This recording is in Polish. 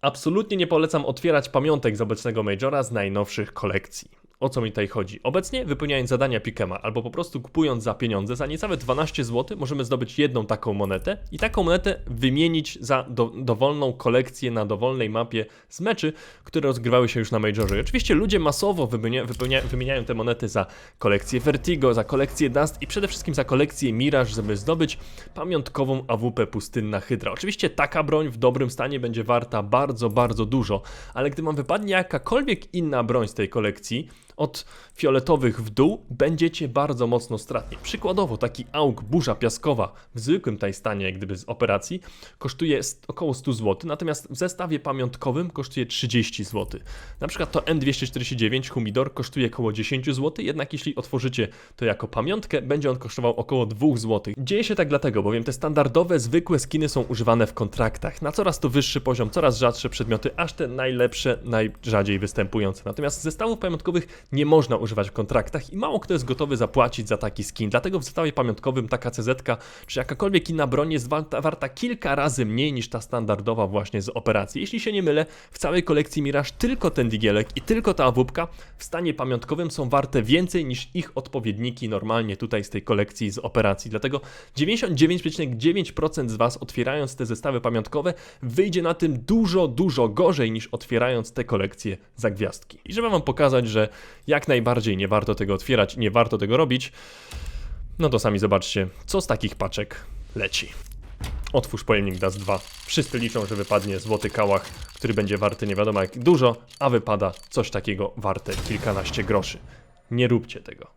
Absolutnie nie polecam otwierać pamiątek z obecnego Majora z najnowszych kolekcji. O co mi tutaj chodzi? Obecnie wypełniając zadania Pikema albo po prostu kupując za pieniądze za niecałe 12 zł możemy zdobyć jedną taką monetę i taką monetę wymienić za do, dowolną kolekcję na dowolnej mapie z meczy, które rozgrywały się już na Majorze. I oczywiście ludzie masowo wypełnia, wypełnia, wymieniają te monety za kolekcję Vertigo, za kolekcję Dust i przede wszystkim za kolekcję Mirage, żeby zdobyć pamiątkową AWP Pustynna Hydra. Oczywiście taka broń w dobrym stanie będzie warta bardzo, bardzo dużo, ale gdy wam wypadnie jakakolwiek inna broń z tej kolekcji, od fioletowych w dół, będziecie bardzo mocno stratni. Przykładowo taki AUG Burza Piaskowa w zwykłym tajstanie, jak gdyby z operacji, kosztuje około 100 zł, natomiast w zestawie pamiątkowym kosztuje 30 zł. Na przykład to M249 Humidor kosztuje około 10 zł, jednak jeśli otworzycie to jako pamiątkę, będzie on kosztował około 2 zł. Dzieje się tak dlatego, bowiem te standardowe, zwykłe skiny są używane w kontraktach na coraz to wyższy poziom, coraz rzadsze przedmioty, aż te najlepsze, najrzadziej występujące. Natomiast zestawów pamiątkowych nie można używać w kontraktach i mało kto jest gotowy zapłacić za taki skin. Dlatego w zestawie pamiątkowym taka CZ czy jakakolwiek inna broń jest warta, warta kilka razy mniej niż ta standardowa właśnie z operacji. Jeśli się nie mylę, w całej kolekcji Mirage tylko ten digielek i tylko ta awupka w stanie pamiątkowym są warte więcej niż ich odpowiedniki normalnie tutaj z tej kolekcji z operacji. Dlatego 99,9% z Was otwierając te zestawy pamiątkowe wyjdzie na tym dużo, dużo gorzej niż otwierając te kolekcje za gwiazdki. I żeby Wam pokazać, że jak najbardziej nie warto tego otwierać, nie warto tego robić, no to sami zobaczcie, co z takich paczek leci. Otwórz pojemnik DAS 2. Wszyscy liczą, że wypadnie złoty kałach, który będzie warty nie wiadomo jak dużo, a wypada coś takiego warte kilkanaście groszy. Nie róbcie tego.